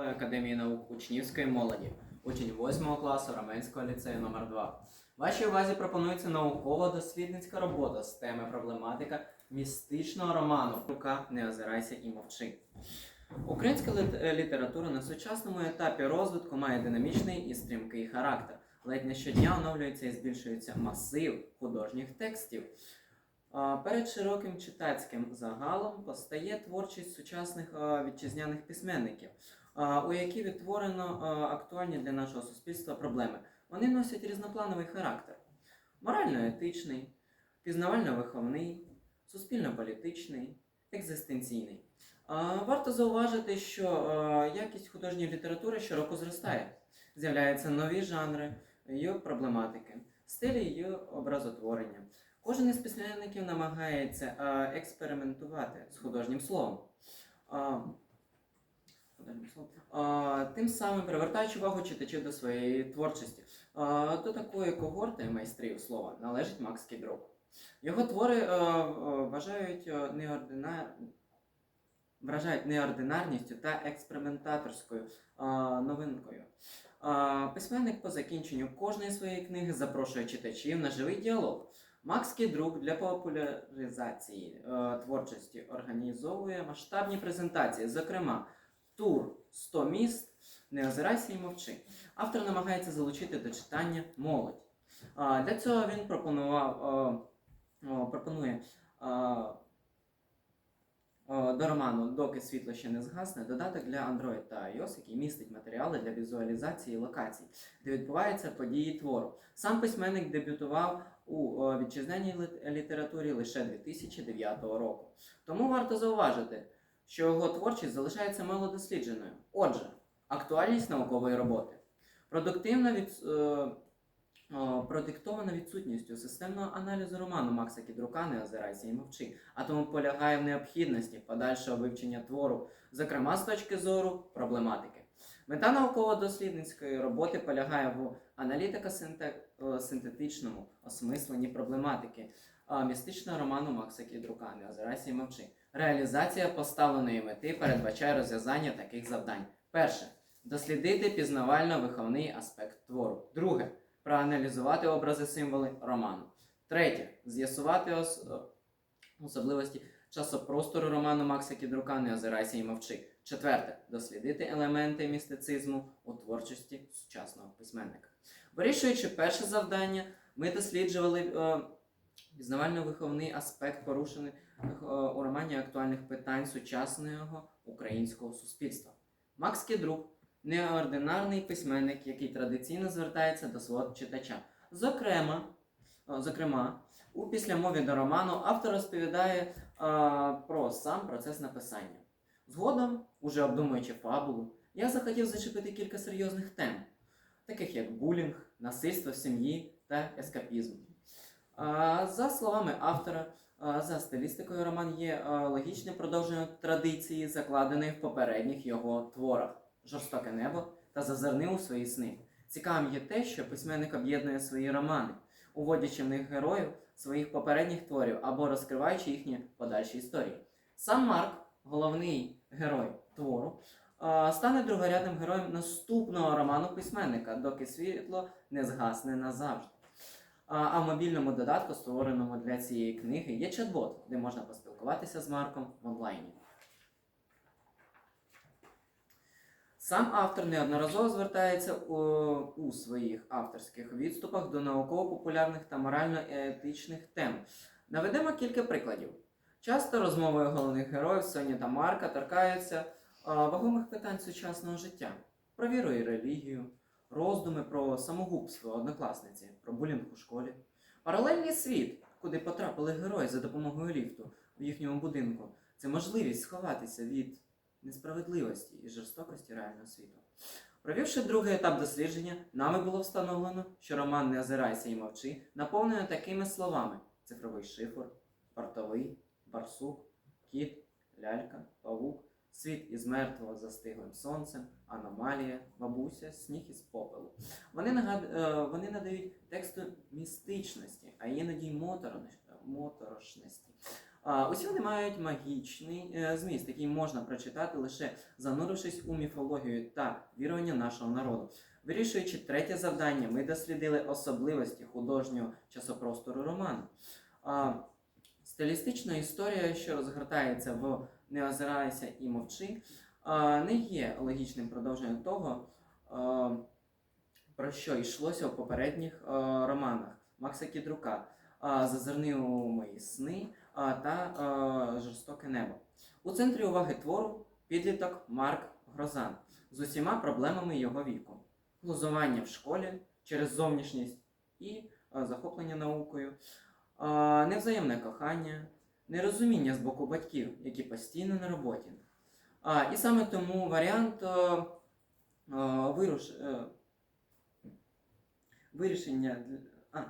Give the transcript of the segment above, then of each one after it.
Академії наук учнівської молоді, учень 8 класу Раменського ліцею номер 2 Вашій увазі пропонується науково-дослідницька робота з теми проблематика містичного роману Рука не озирайся і мовчи. Українська е, література на сучасному етапі розвитку має динамічний і стрімкий характер. Ледь не щодня оновлюється і збільшується масив художніх текстів. Перед широким читацьким загалом постає творчість сучасних вітчизняних письменників, у які відтворено актуальні для нашого суспільства проблеми. Вони носять різноплановий характер: морально-етичний, пізнавально-виховний, суспільно-політичний, екзистенційний. Варто зауважити, що якість художньої літератури щороку зростає. З'являються нові жанри її проблематики, стилі її образотворення. Кожен із письменників намагається експериментувати з художнім словом. А, художнім словом. А, тим самим привертаючи увагу читачів до своєї творчості. До такої когорти майстрів слова належить Макс Кідрук. Його твори а, а, вважають а, неордина... вражають неординарністю та експериментаторською новинкою. Письменник по закінченню кожної своєї книги запрошує читачів на живий діалог. Макс Кідрук для популяризації е, творчості організовує масштабні презентації, зокрема, тур 100 міст, не озирайся і мовчи. Автор намагається залучити до читання молодь. Для цього він пропонував, пропонує до роману Доки світло ще не згасне додаток для Android та iOS, який містить матеріали для візуалізації локацій, де відбуваються події твору. Сам письменник дебютував у вітчизняній літературі лише 2009 року. Тому варто зауважити, що його творчість залишається малодослідженою. Отже, актуальність наукової роботи. Продуктивна від, е, продиктована відсутністю системного аналізу роману Макса Кідрука «Не озирайся і мовчи, а тому полягає в необхідності подальшого вивчення твору, зокрема з точки зору проблематики. Мета науково-дослідницької роботи полягає в аналітико-синтетичному осмисленні проблематики містичного роману Макса Кідрука «Не озирайся і мовчи. Реалізація поставленої мети передбачає розв'язання таких завдань. Перше дослідити пізнавально-виховний аспект твору. Друге проаналізувати образи символи роману. Третє з'ясувати ос- особливості часопростору роману Макса Кідрука «Не озирайся і мовчи. Четверте дослідити елементи містицизму у творчості сучасного письменника. Вирішуючи перше завдання, ми досліджували е, пізнавально-виховний аспект порушених е, у романі актуальних питань сучасного українського суспільства. Макс Кідрук неординарний письменник, який традиційно звертається до свого читача. Зокрема, е, зокрема, у післямові до роману автор розповідає е, про сам процес написання. Згодом, уже обдумуючи фабулу, я захотів зачепити кілька серйозних тем, таких як булінг, насильство в сім'ї та ескапізм. А, За словами автора, а, за стилістикою роман є а, логічним продовженням традиції, закладеної в попередніх його творах Жорстоке небо та Зазирни у свої сни. Цікавим є те, що письменник об'єднує свої романи, уводячи в них героїв своїх попередніх творів або розкриваючи їхні подальші історії. Сам Марк, головний герой твору, стане другорядним героєм наступного роману письменника, доки світло не згасне назавжди. А, в мобільному додатку, створеному для цієї книги, є чат-бот, де можна поспілкуватися з Марком в онлайні. Сам автор неодноразово звертається у, у своїх авторських відступах до науково-популярних та морально-етичних тем. Наведемо кілька прикладів. Часто розмовою головних героїв Соні та Марка торкаються вагомих питань сучасного життя про віру і релігію, роздуми про самогубство однокласниці, про булінг у школі, паралельний світ, куди потрапили герої за допомогою ліфту в їхньому будинку. Це можливість сховатися від несправедливості і жорстокості реального світу. Провівши другий етап дослідження, нами було встановлено, що роман Не озирайся і мовчи наповнено такими словами: цифровий шифр, портовий, барсук, кіт, лялька, павук, світ із мертвого застиглим сонцем, аномалія, бабуся, сніг із попелу. Вони, нагад... е, вони надають тексту містичності, а іноді й моторошності. Усі вони мають магічний е, зміст, який можна прочитати лише занурившись у міфологію та вірування нашого народу. Вирішуючи третє завдання, ми дослідили особливості художнього часопростору роману. Стилістична історія, що розгортається в Не озирайся і мовчи, не є логічним продовженням того, про що йшлося у попередніх романах Макса Кідрука. Зазирни у мої сни та Жорстоке небо. У центрі уваги твору підліток Марк Грозан з усіма проблемами його віку, глузування в школі через зовнішність і захоплення наукою, невзаємне кохання, нерозуміння з боку батьків, які постійно на роботі. А, і саме тому варіант а, а, вируш, е, вирішення а,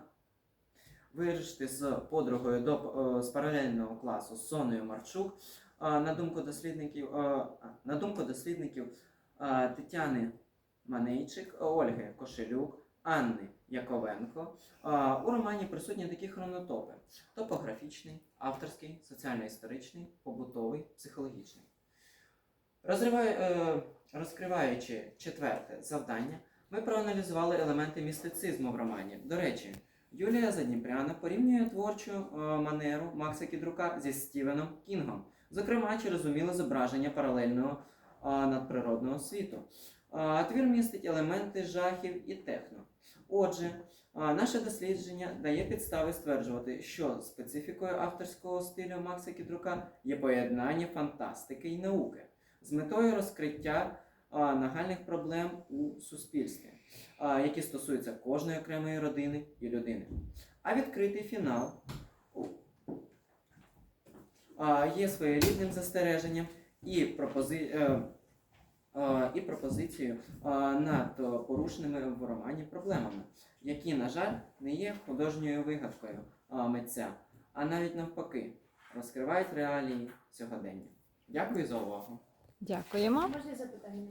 вирішити з подругою до, е, з паралельного класу з Соною Марчук. На думку дослідників, е, на думку дослідників е, Тетяни Манейчик, Ольги Кошелюк, Анни Яковенко. У романі присутні такі хронотопи: топографічний, авторський, соціально-історичний, побутовий, психологічний. Е, розкриваючи четверте завдання, ми проаналізували елементи містицизму в романі. До речі, Юлія Задніпряна порівнює творчу е, манеру Макса Кідрука зі Стівеном Кінгом, зокрема через уміле зображення паралельного е, надприродного світу. Твір містить елементи жахів і техно. Отже, е, наше дослідження дає підстави стверджувати, що специфікою авторського стилю Макса Кідрука є поєднання фантастики і науки з метою розкриття е, нагальних проблем у суспільстві які стосуються кожної окремої родини і людини. А відкритий фінал є своєрідним застереженням і, пропози... е, і пропозицією е, над порушеними в романі проблемами, які, на жаль, не є художньою вигадкою е, митця, а навіть навпаки, розкривають реалії сьогодення. Дякую за увагу. Дякуємо. Можна запитання?